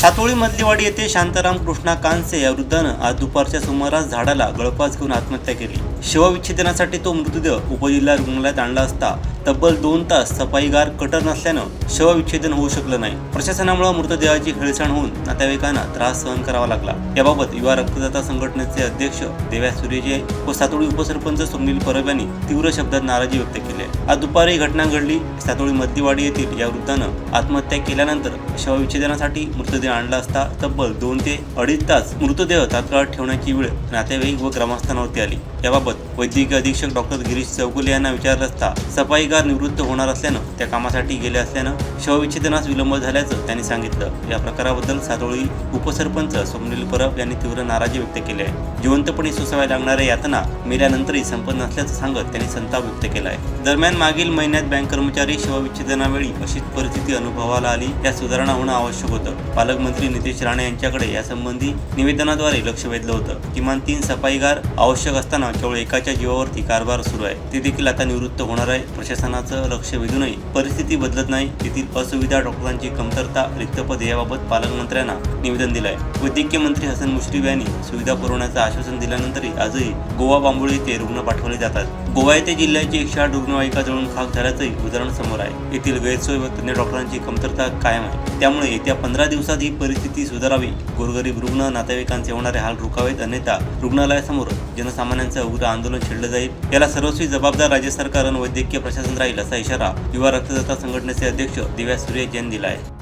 सातोळी मधलीवाडी येथे शांताराम कृष्णा कांसे या वृद्धानं आज दुपारच्या सुमारास झाडाला गळफास घेऊन आत्महत्या केली. शवविच्छेदनासाठी तो मृतदेह उपजिल्हा रुग्णालयात आणला असता तब्बल दोन तास सफाईगार कटर नसल्यानं शवविच्छेदन होऊ शकलं नाही. प्रशासनामुळे मृतदेहाची हेळसाण होऊन नातेवाईकांना त्रास सहन करावा लागला. याबाबत युवा रक्तदाता संघटनेचे अध्यक्ष देव्या सूर्यजे व सातोळी उपसरपंच सुनील परब यांनी तीव्र शब्दात नाराजी व्यक्त केली आज दुपारी ही घटना घडली. सातोळी मध्यवाडी येथील या वृद्धानं आत्महत्या केल्यानंतर शवविच्छेदनासाठी मृतदेह आणला असता तब्बल दोन ते अडीच तास मृतदेह तात्काळ ठेवण्याची वेळ नातेवाईक व ग्रामस्थांवरती आली. याबाबत वैद्यकीय अधीक्षक डॉक्टर गिरीश चौकुले यांना विचारलं असता सफाईगार निवृत्त होणार असल्यानं त्या कामासाठी गेले असल्यानं शवविच्छेदनास विलंब झाल्याचं त्यांनी सांगितलं. या प्रकाराबद्दल सातोळी उपसरपंच स्वप्नील परब यांनी तीव्र नाराजी व्यक्त केली आहे. जिवंतपणे सोसाव्या लागणाऱ्या यातना मेल्यानंतरही संपत नसल्याचं सांगत त्यांनी संताप व्यक्त केला आहे दरम्यान मागील महिन्यात बँक कर्मचारी शवविच्छेदनावेळी अशीच परिस्थिती अनुभवाला आली. त्यात सुधारणा होणं आवश्यक होतं. पालकमंत्री नितेश राणे यांच्याकडे यासंबंधी निवेदनाद्वारे लक्ष वेधलं होतं. किमान तीन सफाईगार आवश्यक असताना केवळ एकाच्या जीवावरती कारभार सुरू आहे. ते देखील आता निवृत्त होणार आहे. प्रशासन प्रशासनाचं लक्ष वेधूनही परिस्थिती बदलत नाही. तेथील असुविधा डॉक्टरांची कमतरता रिक्त पद याबाबत पालकमंत्र्यांना निवेदन दिलं आहे वैद्यकीय मंत्री हसन मुश्रीफ यांनी सुविधा पुरवण्याचं आश्वासन दिल्यानंतरही आजही गोवा बांबोळी येथे रुग्ण पाठवले जातात. गोवा येथे जिल्ह्याची एकशे आठ रुग्णवाहिका जळून खाक झाल्याचंही उदाहरण समोर आहे. येथील गैरसोय व तज्ञ डॉक्टरांची कमतरता कायम आहे. त्यामुळे येत्या पंधरा दिवसात ही परिस्थिती सुधारावी. गोरगरीब रुग्ण नातेवाईकांचे होणारे हाल रोखावेत अन्यथा रुग्णालयासमोर जनसामान्यांचं उग्र आंदोलन छेडलं जाईल. याला सर्वस्वी जबाबदार राज्य सरकार आणि वैद्यकीय प्रशासन राहील असा इशारा युवा रक्तदाता संघटनेचे अध्यक्ष दिव्या सुरेश यांनी दिला आहे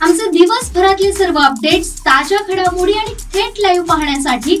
आमचे दिवसभरातले सर्व अपडेट्स ताज्या घडामोडी आणि थेट लाईव्ह पाहण्यासाठी